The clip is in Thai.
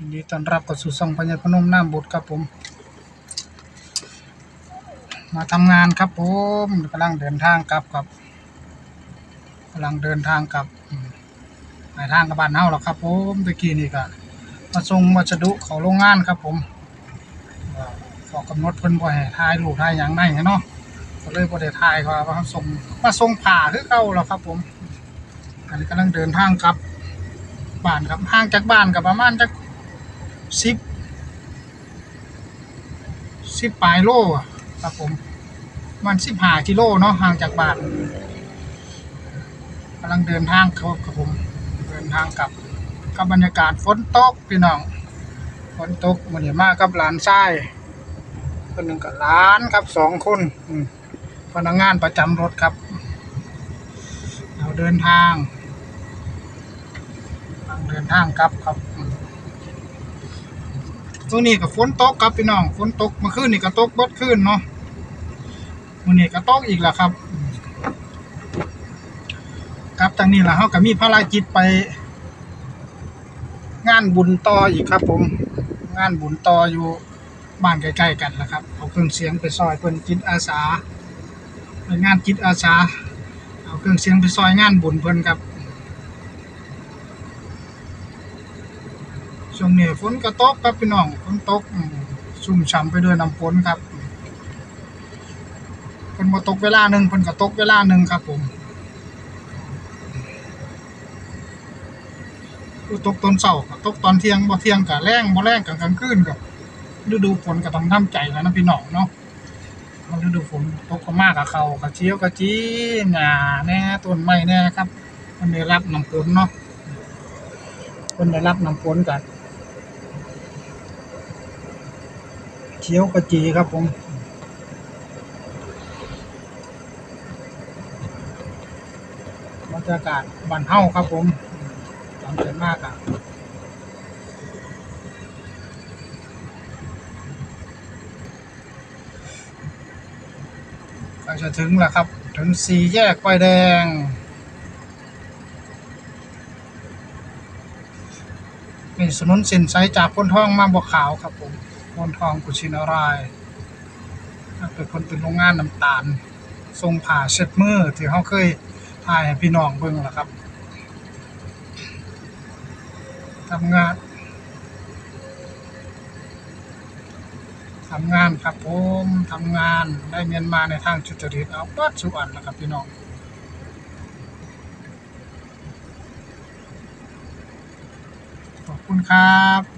ยินดีต้อนรับเข้าสู่ช่องพญาพนมน้ำบุตรครับผม มาทำงานครับผมกำลังเดินทางกลับครับกำลังเดินทางกลับอืมไปทางกับบ้านเฮาแล้วครับผมตะกี้นี่ก็มาส่งวัสดุเขาโรงงานครับผมขอกำหนดเพิ่นบ่ให้ถ่ายรูปถ่ายหยังได้เนาะก็เลยบ่ได้ถ่ายก็ว่าเขาส่งมาส่งผ้าคือเก่าแล้วครับผมอันนี้กำลังเดินทางกลับบ้านครับห่างจากบ้านกับประมาณจัก สิบสิบปลายโลอะครับผมมันสิบห้ากิโลเนาะห่างจากบ้านกำลังเดินทางครับครับผมเดินทางกลับกับบรรยากาศฝนตกพี่น้องฝนตกมันเห็นมากกับหลานชายคนหนึ่งกับหลานครับสองคนพนักงานประจำรถครับ เราเดินทางกำลังเดินทางกลับครับ มตรงนี้ก็ฝนตกครับพี่น้องฝนตกเมื่อคืนนี่ก็ตกบดคืนเนาะวันนี้ก็ตกอีกแล้วครับครับจากนี้ล่ะเฮาก็มีภารกิจไป งานบุญต่ออีกครับ ผม งานบุญต่ออยู่บ้านใกล้ๆกันแหละครับเอาเครื่องเสียงไปซอยเพิ่นจิตอาสาเป็นงานจิตอาสาเอาเครื่องเสียงไปซอยงานบุญเพิ่นครับ ช่วงนี้ฝนก็ตกครับพี่น้องฝนตกชุ่มฉ่ำไปด้วยน้ำฝนครับเพิ่นบ่ตกเวลาหนึ่งเพิ่นก็ตกเวลาหนึ่งครับผมตกตอนเช้าก็ตกตอนเที่ยงบ่เที่ยงก็แรงบ่แรงก็กลางคืนก็ฤดูฝนก็ต้องทำใจแล้วนะพี่น้องเนาะมันฤดูฝนตกก็มากกับเขากระเจียวกระจีหญ้าแน่ต้นไม้แน่ครับ มันได้รับน้ำฝนเนาะคนได้รับน้ำฝนกัน เขียวกระจีครับผมบรรยากาศบ้านเฮาครับผมจำเป็นมากอะก็จะถึงแล้วครับ ถึงสี่แยกไฟแดงเป็นถนนส้นสายจากพ้นทองมาบัวขาวครับผม พ้นทองกุชินารายเป็นคนเป็นโรงงานน้ำตาล ทรงผ่าเช็ดมือที่เขาเคยถ่ายให้พี่น้องเบิ่งแหละครับทำงานทำงานครับผมทำงานได้เงินมาในทางจุจริตเอาปิดสุอันนะครับพี่น้องขอบคุณครับ